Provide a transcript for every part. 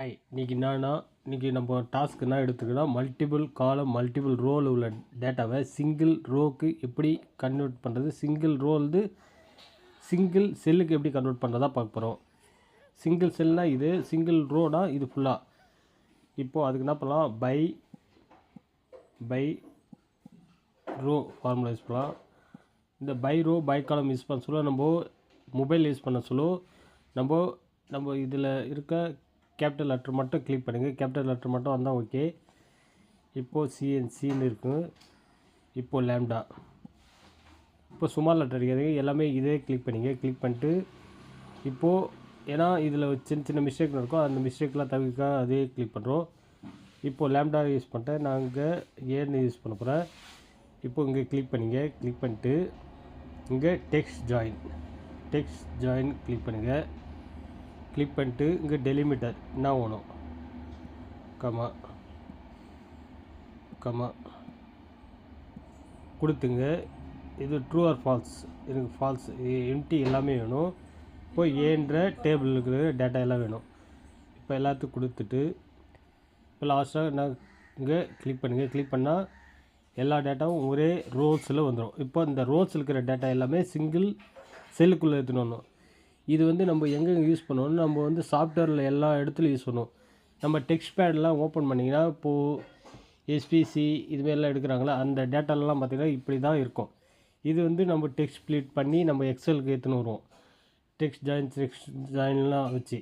Hi இன்றைக்கி என்னன்னா இன்றைக்கி நம்ம டாஸ்க் என்ன எடுத்துக்கிட்டோம் மல்டிபிள் காலம் மல்டிபிள் ரோல் உள்ள டேட்டாவை சிங்கிள் ரோக்கு எப்படி கன்வெர்ட் பண்ணுறது சிங்கிள் ரோல்து சிங்கிள் செல்லுக்கு எப்படி கன்வெர்ட் பண்ணுறதா பார்க்க போகிறோம் சிங்கிள் செல்னால் இது சிங்கிள் ரோனா இது ஃபுல்லாக இப்போது அதுக்கு என்ன பண்ணலாம்? By by row formula use பண்ணலாம். இந்த by row by col use பண்ண சொல்ல நம்ம மொபைல் யூஸ் பண்ண சொல்ல நம்ம நம்ம இதில் இருக்க கேபிட்டல் லெட்டர் மட்டும் கிளிக் பண்ணுங்கள் கேபிட்டல் லெட்ரு மட்டும் வந்தால் ஓகே இப்போது சிஎன்சின்னு இருக்கும் இப்போது லேம்டா இப்போ சுமார் லெட்டர் அடிக்காதீங்க. எல்லாமே இதே கிளிக் பண்ணிங்க. கிளிக் பண்ணிட்டு இப்போது ஏன்னா இதில் சின்ன சின்ன மிஸ்டேக் இருக்கும் அந்த மிஸ்டேக்லாம் தவிர்க்க அதே கிளிக் பண்ணுறோம் இப்போது லேம்டா யூஸ் பண்ணிட்டேன். நாங்கள் ஏன்னு யூஸ் பண்ண போகிறேன் இப்போது இங்கே கிளிக் பண்ணிங்க. கிளிக் பண்ணிட்டு இங்கே text join text join click பண்ணுங்கள் கிளிக் பண்ணிட்டு இங்கே டெலிமிட்டர் என்ன வேணும் கமா. கமா. கொடுத்துங்க. இது ட்ரூ ஆர் ஃபால்ஸ் எனக்கு ஃபால்ஸ் எம்டி எல்லாமே வேணும். இப்போ ஏன்ற டேபிள் இருக்கிற டேட்டா எல்லாம் வேணும். இப்போ எல்லாத்துக்கும் கொடுத்துட்டு இப்போ லாஸ்ட்டாக நான் இங்கே கிளிக் பண்ணுங்கள் கிளிக் பண்ணால் எல்லா டேட்டாவும் ஒரே ரோஸில் வந்துடும் இப்போ இந்த ரோல்ஸ் இருக்கிற டேட்டா எல்லாமே சிங்கிள் செல்லுக்குள்ளே எடுத்துன்னு வரணும். இது வந்து நம்ம எங்கெங்கே யூஸ் பண்ணுவோம்னா நம்ம வந்து சாஃப்ட்வேரில் எல்லா இடத்துலையும் யூஸ் பண்ணுவோம். நம்ம டெக்ஸ்ட் பேட்லாம் ஓப்பன் பண்ணிங்கன்னா இப்போது எஸ்பிசி இதுமாரிலாம் எடுக்கிறாங்களா அந்த டேட்டாலலாம் பார்த்திங்கன்னா இப்படி தான் இருக்கும். இது வந்து நம்ம டெக்ஸ்ட் ஸ்ப்ளிட் பண்ணி நம்ம எக்ஸலுக்கு எடுத்துன்னு வருவோம். டெக்ஸ்ட் ஜாயின் டெக்ஸ்ட் ஜாயின்லாம் வச்சு.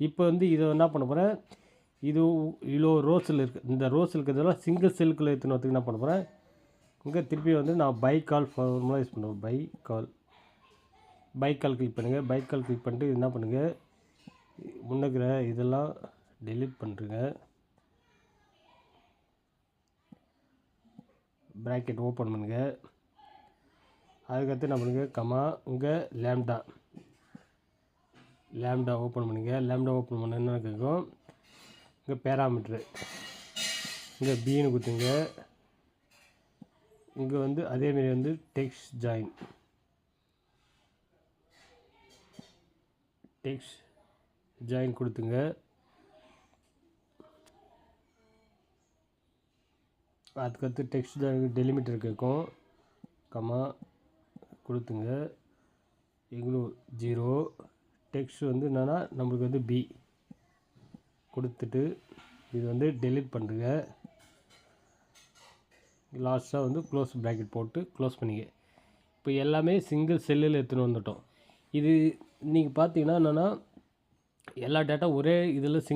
இப்போ வந்து இதை என்ன பண்ண போகிறேன் இது இவ்வளோ ரோஸில் இருக்குது இந்த ரோஸ் இருக்கிறதெல்லாம் சிங்கிள் செல்லுக்குள்ளே எடுத்துன்னு வரத்துக்கு என்ன பண்ண போகிறேன் இங்கே திருப்பி வந்து நான் பை கால் ஃபார்முலா யூஸ் பண்ணுவேன் by col by col click பண்ணுங்கள் பைக் கால் கிளிக் பண்ணிட்டு என்ன பண்ணுங்கள் முன்னக்கிற இதெல்லாம் டெலீட் பண்ணுறங்க ப்ராக்கெட் ஓப்பன் பண்ணுங்கள் அதுக்கடுத்து என்ன பண்ணுங்கள் கமா இங்கே லேம்டா லேம்டா ஓப்பன் பண்ணுங்க. லேம்டா ஓப்பன் பண்ண என்ன கேட்கும் இங்கே பேராமீட்ரு இங்கே பீனு கொடுத்துங்க இங்கே வந்து அதேமாரி வந்து டெக்ஸ்ட் ஜாயின் டெக்ஸ்ட் ஜாயின் கொடுத்துங்க. அதுக்கடுத்து டெக்ஸ்ட் ஜாயின் டெலிமீட்டர் கேட்கும் கமா கொடுத்துங்க. Ignore zero. டெக்ஸ்ட் வந்து என்னென்னா நம்மளுக்கு வந்து பி கொடுத்துட்டு இது வந்து டெலிட் பண்ணுறங்க லாஸ்ட்டாக வந்து க்ளோஸ் ப்ராக்கெட் போட்டு க்ளோஸ் பண்ணிக்க இப்போ எல்லாமே சிங்கிள் செல்லில் எடுத்துன்னு வந்துட்டோம். இது நீங்கள் பார்த்தீங்கன்னா என்னென்னா எல்லா டேட்டா ஒரே இதில் சிங்க்